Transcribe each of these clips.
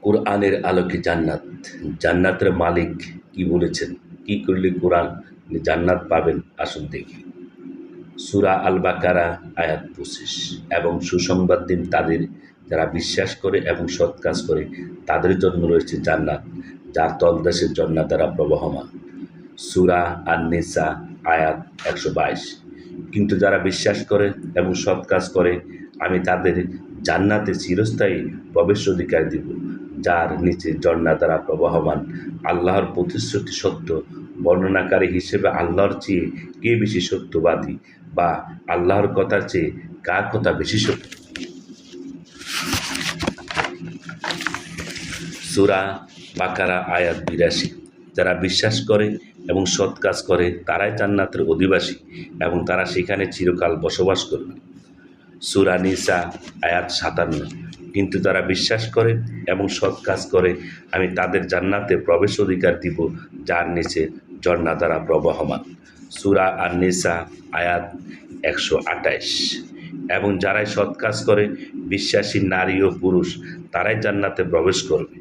কোরআনের আলোকে জান্নাত। জান্নাতের মালিক কি বলেছেন? কি করলে কোরআন জান্নাত পাবেন? আসুন দেখি। সুরা আল বাকারা আয়াত পঁচিশ। এবং সুসংবাদ দিন তাদের, যারা বিশ্বাস করে এবং সৎ কাজ করে, তাদের জন্য রয়েছে জান্নাত যার তলদেশের জন্নাত দ্বারা প্রবহমান। সুরা আর নিসা আয়াত একশো বাইশ। কিন্তু যারা বিশ্বাস করে এবং সৎ কাজ করে, আমি তাদের জান্নাতে চিরস্থায়ী প্রবেশ অধিকার দিব, যার নিচে জন্না দ্বারা প্রবাহমান। আল্লাহর প্রতিশ্রুতি সত্য, বর্ণনাকারী হিসেবে আল্লাহর চেয়ে কে বেশি সত্যবাদী বা আল্লাহর কথার চেয়ে কার কথা বেশি সত্য? সুরা বাকারা আয়াত বিরাশি। যারা বিশ্বাস করে এবং সৎ কাজ করে, তারাই জান্নাতের অধিবাসী এবং তারা সেখানে চিরকাল বসবাস করবে। সুরা নিসা, আয়াত সাতান্ন। কিন্তু তারা বিশ্বাস করে এবং সৎ কাজ করে। আমি তাদের জান্নাতে প্রবেশ অধিকার দিব, যার নিচে ঝর্ণা দ্বারা প্রবহমান। সুরা আর নিসা আয়াত একশো আটাইশ এবং যারাই সৎ কাজ করে, বিশ্বাসী নারী ও পুরুষ, তারাই জান্নাতে প্রবেশ করবে।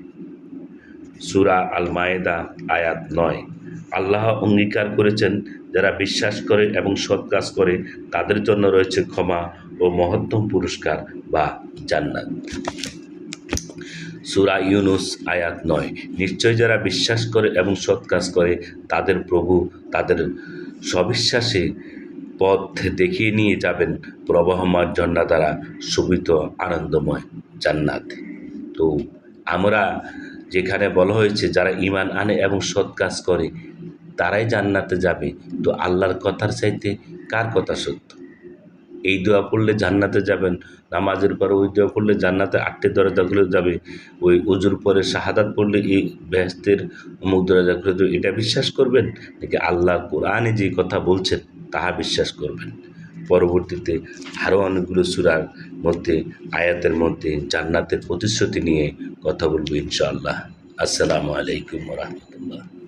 সুরা আল মায়েদা আয়াত নয়। আল্লাহ অঙ্গীকার করেছেন, যারা বিশ্বাস করে এবং সৎ কাজ করে, তাদের জন্য রয়েছে ক্ষমা ও মহত্তম পুরস্কার বা জান্নাত। সুরা ইউনুস আয়াত নয়, নিশ্চয় যারা বিশ্বাস করে এবং সৎ কাজ করে, তাদের প্রভু তাদের সবিশ্বাসে পথ দেখিয়ে নিয়ে যাবেন প্রবাহমান ঝর্ণা দ্বারা শোভিত আনন্দময় জান্নাত। তো আমরা যেখানে বলা হয়েছে, যারা ইমান আনে এবং সৎ কাজ করে, তারাই জান্নাতে যাবে। তো আল্লাহর কথার চাইতে কার কথা সত্য? এই দোয়া পড়লে জান্নাতে যাবেন, নামাজের পরে ওই দোয়া পড়লে জান্নাতে আটটি দরজাগুলো যাবে, ওই উজুর পরে শাহাদাত পড়লে এই ব্যস্তের অমুক দরজাগুলো যাবে এটা বিশ্বাস করবেন? নাকি আল্লাহ কোরআনে যে কথা বলছেন, তাহা বিশ্বাস করবেন? পরবর্তীতে আরও অনেকগুলো সুরার মধ্যে, আয়াতের মধ্যে জান্নাতের প্রতিশ্রুতি নিয়ে কথা বলব ইনশাআল্লাহ। আসসালামু আলাইকুম রহমতুল্লাহ।